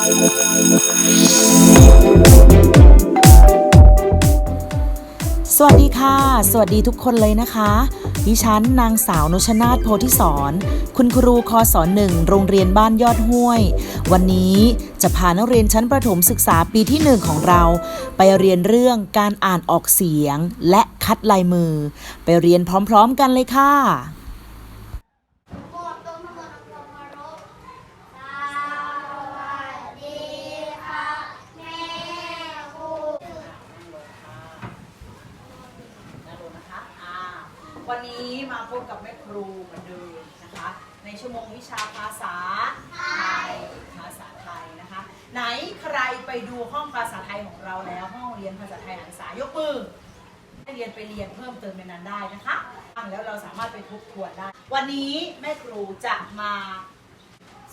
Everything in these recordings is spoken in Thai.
สวัสดีค่ะ สวัสดีทุกคนเลยนะคะ ดิฉันนางสาวนุชนาธโพธิสอนคุณครูคอสอนหนึ่งโรงเรียนบ้านยอดห้วย วันนี้จะพานักเรียนชั้นประถมศึกษาปีที่หนึ่งของเรา ไปเรียนเรื่องการอ่านออกเสียงและคัดลายมือ ไปเรียนพร้อมๆกันเลยค่ะ หมวดตรงทั้งหมดทั้งปวงเคารพสวัสดีค่ะแม่ครู วันนี้มาพบกับแม่ครูเหมือนเดิมนะคะ ในชั่วโมงวิชาภาษาไทยภาษาไทยนะคะ ไหนใครไปดูห้องภาษาไทยของเราแล้วห้องเรียนภาษาไทยอ่านภาษายกมือให้เรียนไปเรียนเพิ่มเติมในนั้นได้นะคะฟังแล้วเราสามารถไปทบทวนได้ วันนี้แม่ครูจะมา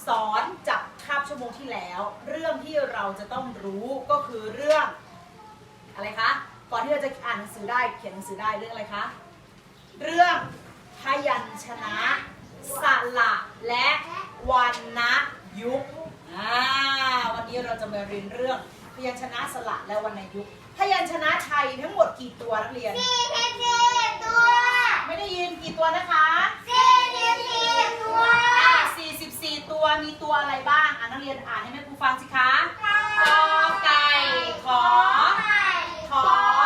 สอนจากคาบชั่วโมงที่แล้ว เรื่องที่เราจะต้องรู้ก็คือเรื่องอะไรคะก่อนที่เราจะอ่านหนังสือได้เขียนหนังสือได้เรื่องอะไรคะ เรื่องพยัญชนะสระและวรรณยุกต์อ่าวันนี้เราจะมาเรียนเรื่องพยัญชนะสระและวรรณยุกต์พยัญชนะไทยทั้งหมดกี่ตัวนักเรียนสี่สิบสี่ตัว ไม่ได้ยินกี่ตัวนะคะสี่สิบสี่ตัวอ่า44ตัวมีตัวอะไรบ้างอ่านักเรียนอ่านให้แม่ครูฟังสิคะกอไก่ขอขอ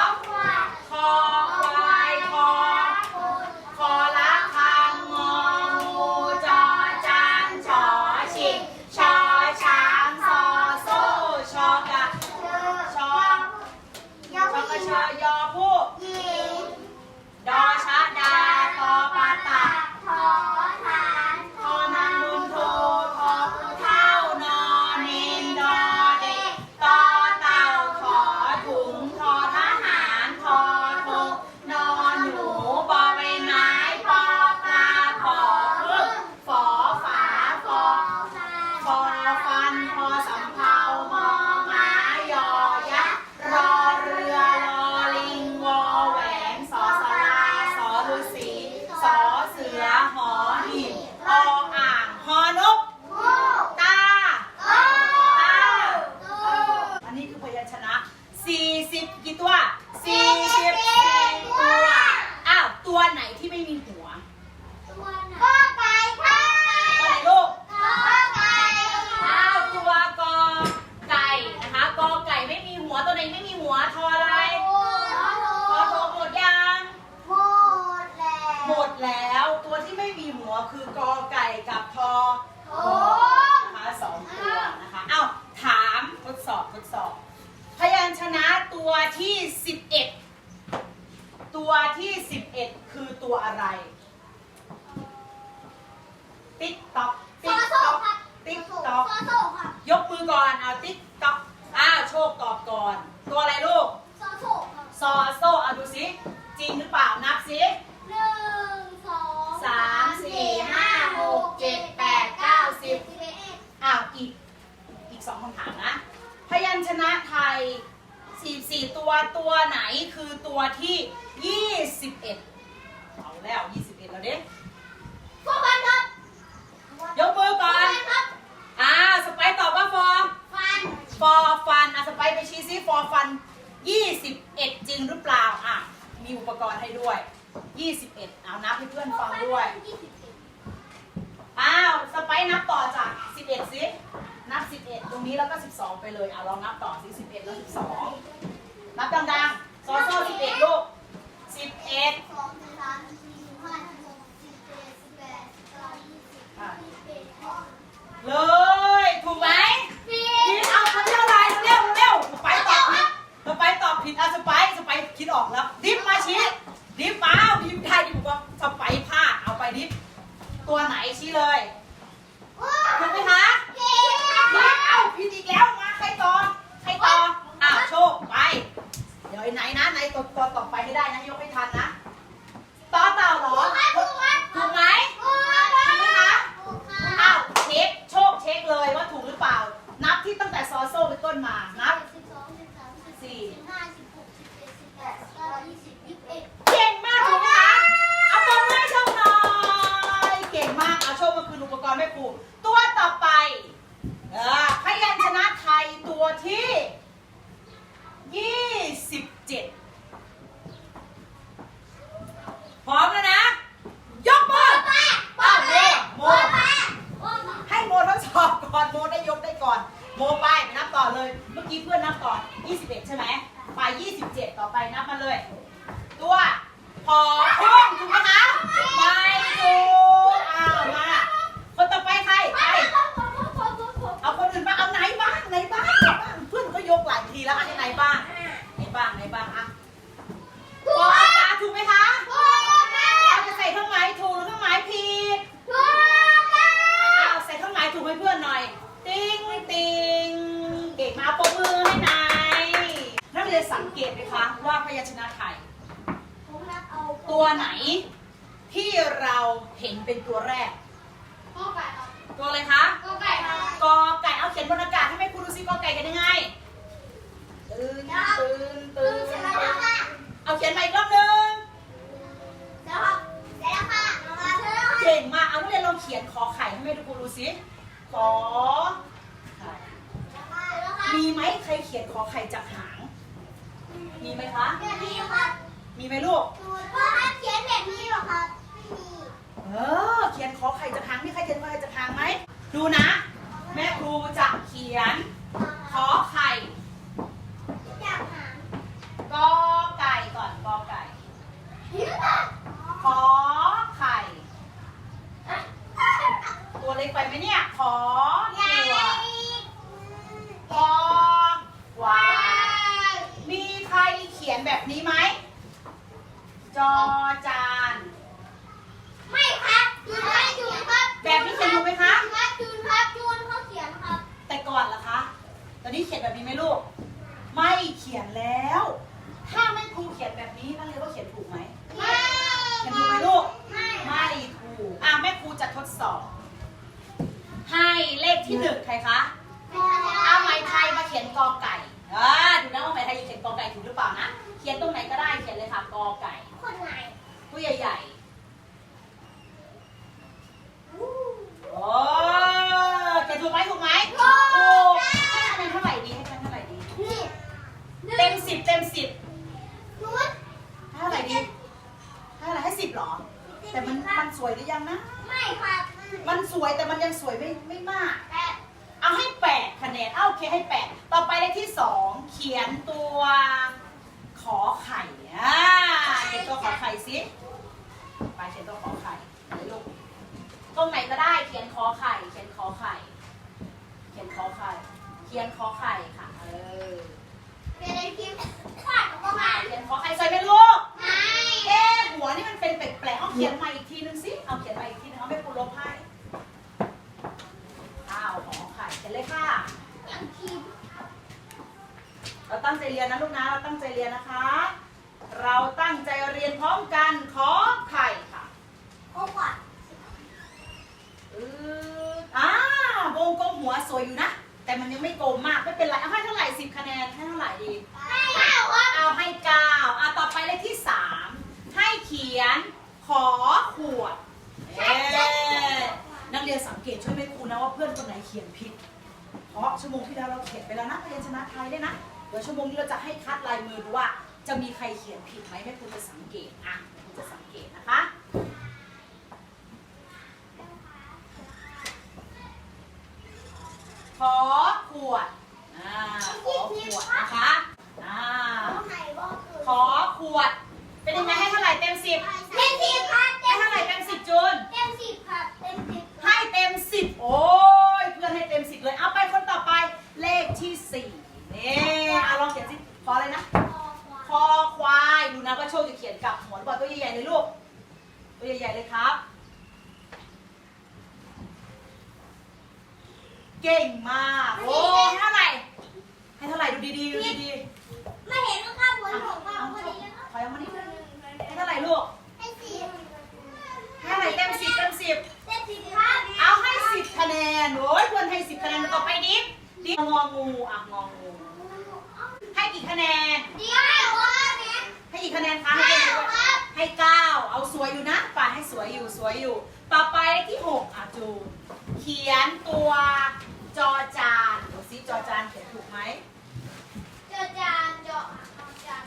ให้ด้วย 21 เอานับให้เพื่อนฟังด้วย อ้าว สไปร์นับต่อจาก 11 สิ นับ 11 ตรงนี้แล้วก็ 12 ไปเลยอะลองนับต่อสิ 11 แล้ว 12 นับดังๆ ซอโซ่11 ลูก 11 เลย ถูกไหมผิดเอาคำเท่าไรเร็วเร็วสไปร์ตอบผิดสไปร์ตอบผิดอะสไปร์สไปร์คิดออกแล้ว ดิฟมาชี้ ดิฟมาเอาดิฟได้ดิฟบอกว่าสไปร์พลาดเอาไปดิฟตัวไหนชี้เลยถูกไหมคะผิดเอาผิดอีกแล้วมาใครต่อใครต่ออะโชคไป เดี๋ยวไอ้ไหนนะไหนตัวตัวต่อไปให้ได้นะยกให้ทันนะต่อเต่าเหรอถูกไหมถูกไหมคะอ้าวเช็คโชคเช็คเลยว่าถูกหรือเปล่า นับที่ตั้งแต่ซอโซ่เป็นต้นมา นับ เก่งมากถูกไหมคะเอาตบมือให้โชคหน่อย เก่งมาก เอาโชคมาคืนอุปกรณ์แม่ครูตัวต่อไป เออพยัญชนะไท ก่อน โมไปไปนับต่อเลย เมื่อกี้เพื่อนนับก่อน 21 ใช่ไหมไป 27 ต่อไปนับมาเลย ตัวพอพุ่งถูกไหมคะไม่ถูกอ้าวมา คนต่อไปใครใคร เอาคนอื่นมาเอาไหนบ้างไหนบ้างไหนบ้างเพื่อนก็ยกหลาย ทีแล้วอันนี้ไหนบ้างไหนบ้างไหนบ้างอะตัวอาตาถูกไหมคะเราจะใส่เครื่องหมายถูกหรือเครื่องหมายผิดอ้าวใส่เครื่องหมายถูกให้เพื่อนหน่อย ติ้งติ้งเก่งมาปรบมือให้นายนักเรียนสังเกตไหมคะว่าพยัญชนะไทยตัวไหนที่เราเห็นเป็นตัวแรกตัวอะไรคะกอไก่เอาเขียนบนอากาศให้แม่ครูดูซิกอไก่กันยังไง ตื่นตื่นตื่นเอาเขียนใหม่อีกรอบหนึงเก่งมาก เอานักเรียนลองเขียนขอไข่ให้แม่ครูดูซิขอไข่ มีไหมใครเขียนขอไข่จากหาง มีไหมคะ มีไหมลูก เออ เขียนขอไข่จากหางมีใครเขียนขอไข่จากหางไหม ดูนะ แม่ครูจะเขียนขอไข่ กอไก่ก่อนกอไก่ ขอไข่ ตัวเล็กไปไหมเนี่ย ขอตัวขอควายมีใครเขียนแบบนี้ไหม จอจาน ไม่ครับจูนครับจูนครับแบบนี้เขียนถูกไหมคะ ครับจูนครับจูนเขาเขียนครับ แต่ก่อนล่ะคะ ตอนนี้เขียนแบบนี้ไหมลูก ไม่เขียนแล้ว ถ้าไม่ครูเขียนแบบนี้นักเรียนว่าเขียนถูกไหมไม่ เขียนถูกไหมลูกไม่ไม่ถูกอะแม่ครูจะทดสอบ ให้เลขที่หนึ่งใครคะเอาไหมไทยมาเขียนกอไก่อ่าดูนะว่าไหมไทยจะเขียนกอไก่ถูกหรือเปล่านะ เขียนตรงไหนก็ได้ เขียนเลยค่ะกอไก่คนไหนผู้ใหญ่ๆโอ้เขียนถูกไหมถูกไหมถูกให้คะแนนเท่าไหร่ดีให้คะแนนเท่าไหร่ดีนี่เต็มสิบเต็มสิบนุชให้เท่าไหร่ดีให้เท่าไหร่ให้สิบเหรอ แต่มันมันสวยหรือยังนะ ไม่ครับมันสวยแต่มันยังสวยไม่ไม่มาก แต่เอาให้แปดคะแนนเอาโอเคให้แปดต่อไปเลขที่สองเขียนตัวขอไข่อ่าเขียนตัวขอไข่สิไปเขียนตัวขอไข่ไหนลูกตรงไหนก็ได้เขียนขอไข่ เขียนขอไข่ เขียนขอไข่ เขียนขอไข่ค่ะ เออเป็นอะไรที่ฟาดกับประมาณเขียนขอไข่สวยไหมลูกไม่ เอ๊ะหัวนี่มันเป็นแปลกๆเอาเขียนใหม่อีกทีนึงสิเอาเขียนใหม่อีกทีนึงเอาไม่ปูลบให้อ้าวขอไข่เขียนเลยค่ะ อย่างทีมเราตั้งใจเรียนนะลูกนะเราตั้งใจเรียนนะคะ เราตั้งใจเรียนพร้อมกันขอไข่ค่ะโอ้ก่อนอืออ่าวงกลมหัวสวยอยู่นะ แต่มันยังไม่กลมมากไม่เป็นไรเอาให้เท่าไหร่สิบคะแนนให้เท่าไหร่ดี ไม่เอาครับเอาให้เก้าอะต่อไปเลขที่สามให้เขียนขอขวดเอ๊ะนักเรียนสังเกตช่วยแม่ครูนะว่าเพื่อนคนไหนเขียนผิด เพราะชั่วโมงที่แล้วเราเขียนไปแล้วนะพยัญชนะไทยเนี่ยนะ เดี๋ยวชั่วโมงนี้เราจะให้คัดลายมือดูว่า จะมีใครเขียนผิดไหมแม่ครูจะสังเกตอะครูจะสังเกตนะคะขอขวดอ่าขอขวดนะคะอ่าขอขวด เป็นยังไงให้เท่าไหร่เต็มสิบเต็มสิบครับให้เท่าไหร่เต็มสิบจูน เต็มสิบครับเต็มสิบให้เต็มสิบโอ้ยเพื่อนให้เต็มสิบเลย เอาไปคนต่อไปเลขที่สี่นี่เอาลองเขียนสิขออะไรนะคอควายดูนะว่าโชคจะเขียนกลับหัวหรือเปล่าตัวใหญ่ๆเลยลูก ตัวใหญ่ๆเลยครับ เก่งมากโอ้ให้เท่าไหร่ให้เท่าไหร่ดูดีๆดูดีๆไม่เห็นนะครับบนอะของเราเอาพอโชดีคนะครับถอยออกมานิดนึง ให้เท่าไหร่ลูก ให้สิบให้เท่าไหร่เต็มสิบเต็มสิบเต็มสิบครับเอาให้สิบคะแนน โอ้ยเพื่อนให้สิบคะแนนต่อไปดิฟดิฟงองูอะงองู ให้กี่คะแนน เดี๋ยวให้ครับเนี่ย ให้กี่คะแนนคะให้เพื่อนด้วยให้เก้าเอาสวยอยู่นะฝ่าให้สวยอยู่สวยอยู่ ต่อไปที่หกอะจูนเขียนตัวจอจานดูซิจอจานเขียนถูกไหม เจอจานเจาะจาน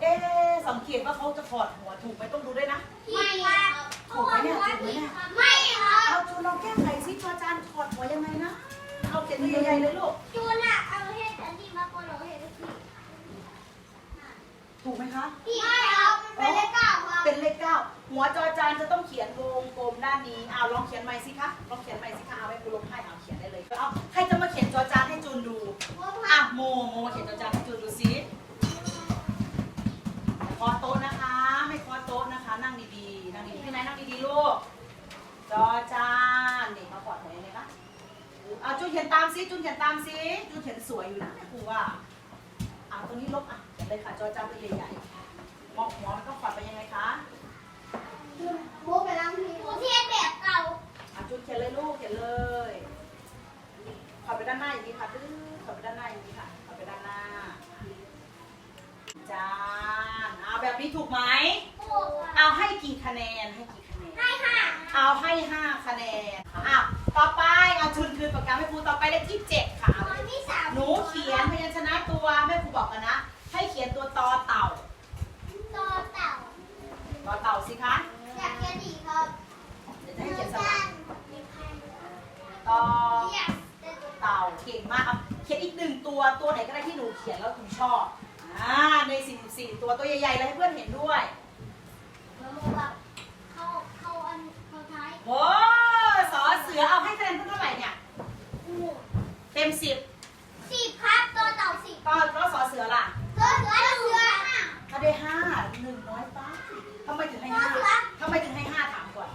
เอ๊ะ สังเกตว่าเขาจะถอดหัวถูกไหมต้องดูด้วยนะ ไม่ครับถูกไหมเนี่ยถูกไหมเนี่ยไม่ครับเอาจูนลองแก้ไขซิจอจานถอดหัวยังไงนะเอาเขียนตัวใหญ่ๆเลยลูก จูนอะเอาเห็ดอันนี้มาก่อนเราเห็ดอันนี้ถูกไหมคะไม่เอามันเป็นเลขเก้าครับเป็นเลขเก้าหัวจอจานจะต้องเขียนวงกลมด้านนี้เอาลองเขียนใหม่สิคะลองเขียนใหม่สิคะเอาไว้ครูลบให้เอาเขียนได้เลยเอา เขียนตามสิจูนเขียนสวยอยู่นะครูว่าเอาตรงนี้ลบอะเขียนเลยค่ะจอจานตัวใหญ่ๆมองหัวมันก็ขอดไปยังไงคะโมไปล้างทีโมเทียนแบบเก่าอะจุดเขียนเลยลูกเขียนเลยขอไปด้านหน้าอย่างนี้ค่ะตื้อขอไปด้านหน้าอย่างนี้ค่ะขอไปด้านหน้าจานเอาแบบนี้ถูกไหมโอ้เอาให้กี่คะแนนให้กี่คะแนนให้ค่ะเอาให้ห้าคะแนนอ้าว ต่อไปเอาทุนคืนปากกาแม่ครูต่อไปเลขที่เจ็ดค่ะเอาตอนที่สามหนูเขียนพยัญชนะตัวแม่ครูบอกกันนะ ให้เขียนตัวตอเต่าต่อเต่าตอเต่าสิคะอยากเขียนอีกครับเดี๋ยวจะให้เขียนสลับมีใครตออยากเป็นตัวเต่าเก่งมากครับเขียนอีกหนึ่งตัวตัวไหนก็ได้ที่หนูเขียนแล้วคุณชอบอ่าใน44ตัวตัวใหญ่ๆเลยให้เพื่อนเห็นด้วยแล้วโมแบบเข้าเข้าอันเข้าท้ายโอ้ สอเสือเอาให้คะแนนเท่าไหร่เนี่ยโอ้เต็ม10สิบครับตัวเต่าสิบก็ก็สอเสือล่ะ ตัวเสือเสือห้าถ้าได้ห้าหนึ่งน้อยไปทำไมถึงให้ห้าสอเสือทำไมถึงให้ห้าถามก่อน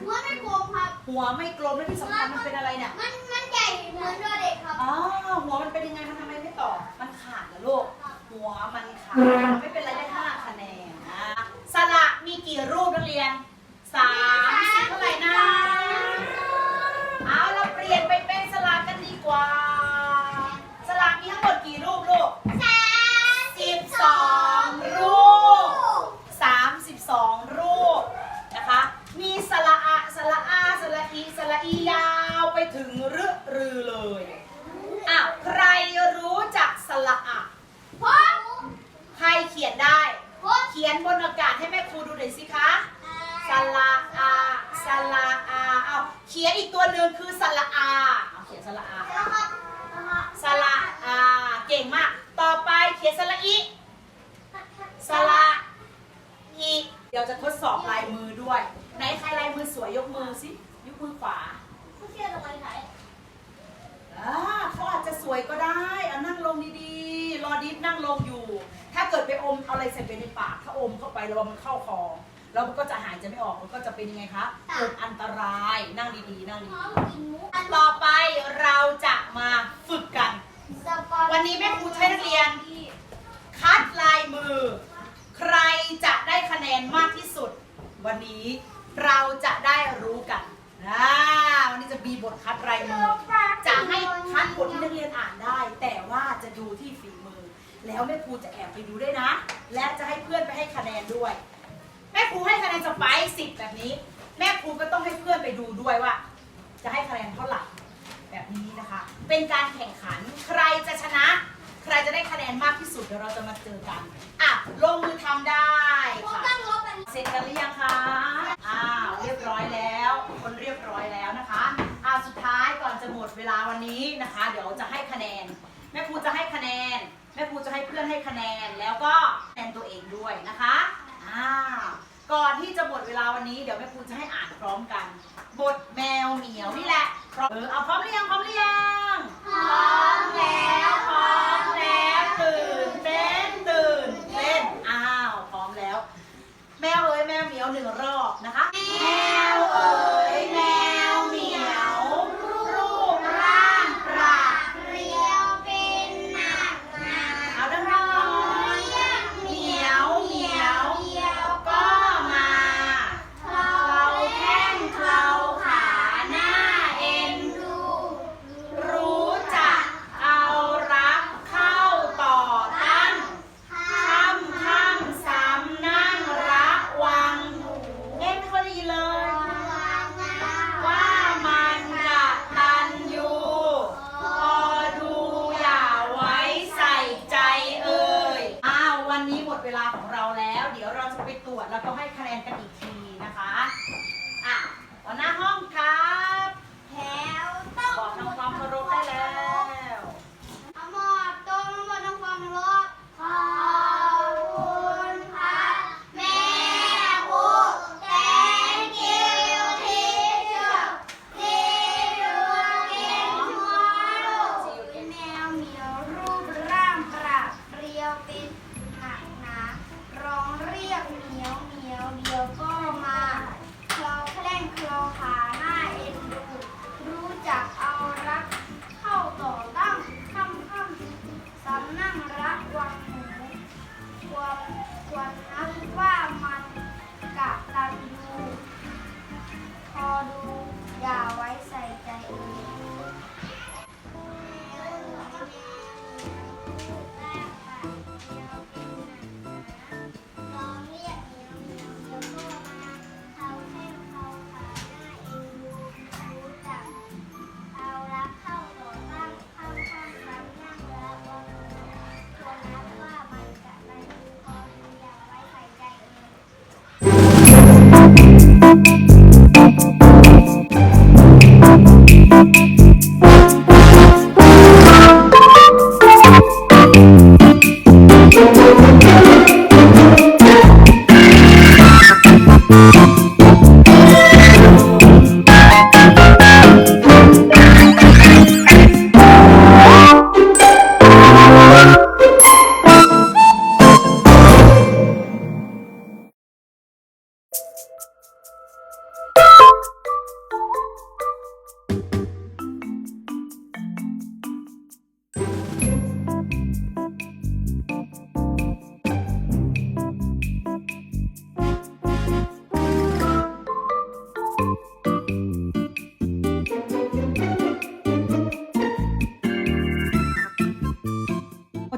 หัวไม่โกงครับ หัวไม่กลมและที่สำคัญมันเป็นอะไรเนี่ย มันมันใหญ่เหมือนตัวเด็กครับอ๋อหัวมันเป็นยังไงมันทำไมไม่ต่อ มันขาดเหรอลูก หัวมันขาดไม่เป็นไรได้ห้าคะแนนนะสระมีกี่รูปนักเรียนสามสิบเท่าไหร่นะ เอาเราเปลี่ยนไปเป็นสลากกันดีกว่า สลากมีทั้งหมดกี่รูปลูก สามสิบสอง รูป 32 รูปนะคะ มีสระอะสระอาสระอีสระอียาวไปถึงรึรือเลยอ้าวใครรู้จักสระอะ พ่อ ใครเขียนได้ พ่อ เขียนบนอากาศให้แม่ครูดูหน่อยสิคะสระอาสระอา เอาเขียนอีกตัวหนึ่งคือสระอาเอาเขียนสระอาแล้วครับสระอาเก่งมาก ต่อไปเขียนสระอีสระอีเดี๋ยวจะทดสอบลายมือด้วย ไหนใครลายมือสวยยกมือสิยกมือขวาผู้เชี่ยวชาญไหนอ่าเขาอาจจะสวยก็ได้เอานั่งลงดีๆ รอดิฟนั่งลงอยู่ ถ้าเกิดไปอมเอาอะไรใส่ไปในปาก ถ้าอมเข้าไปแล้วมันเข้าคอ แล้วมันก็จะหายใจไม่ออกมันก็จะเป็นยังไงคะเกิดอันตรายนั่งดีๆนั่งพร้อมดีกินมุกๆต่อไปเราจะมาฝึกกัน วันนี้แม่ครูใช้นักเรียน คัดลายมือ ใครจะได้คะแนนมากที่สุด วันนี้เราจะได้รู้กันนะวันนี้จะมีบทคัดลายมือ จะให้คัดบทที่นักเรียนอ่านได้ แต่ว่าจะดูที่ฝีมือ แล้วแม่ครูจะแอบไปดูด้วยนะ และจะให้เพื่อนไปให้คะแนนด้วย แม่ครูให้คะแนนสไปซ์สิบแบบนี้ แม่ครูก็ต้องให้เพื่อนไปดูด้วยว่า จะให้คะแนนเท่าไหร่แบบนี้นะคะ เป็นการแข่งขันใครจะชนะ ใครจะได้คะแนนมากที่สุ ดเดี๋ยวเราจะมาเจอกัน อะ ลงมือทำได้ค่ะต้งลบอันเสร็จกันหรือยังคะอ้าวเรียบร้อยแล้ว คนเรียบร้อยแล้วนะคะอ่าสุดท้ายก่อนจะหมดเวลาวันนี้นะคะ เดี๋ยวจะให้คะแนน แม่ครูจะให้คะแนน แม่ครูจะให้เพื่อนให้คะแนน แล้วก็คะแนนตัวเองด้วยนะคะอ้าวก่อนที่จะหมดเวลาวันนี้เดี๋ยวแม่ครูจะให้อ่านพร้อมกัน บทแมวเหมียวนี่แหละเออเอาพร้อมหรือยังพร้อมหรือยังพร้อมแล้ว พร้อมแล้วตื่นเต้นตื่นเต้นอ้าวพร้อมแล้ว แมวเอ๋ยแมวเหนึ่งรอบนะคะแมว Thank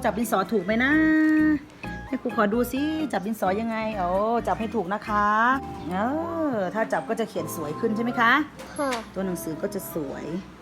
จับดินสอถูกไหมนะให้ครูขอดูซิจับดินสอยังไงโอ้จับให้ถูกนะคะเออถ้าจับก็จะเขียนสวยขึ้นใช่ไหมคะ ค่ะ ตัวหนังสือก็จะสวยค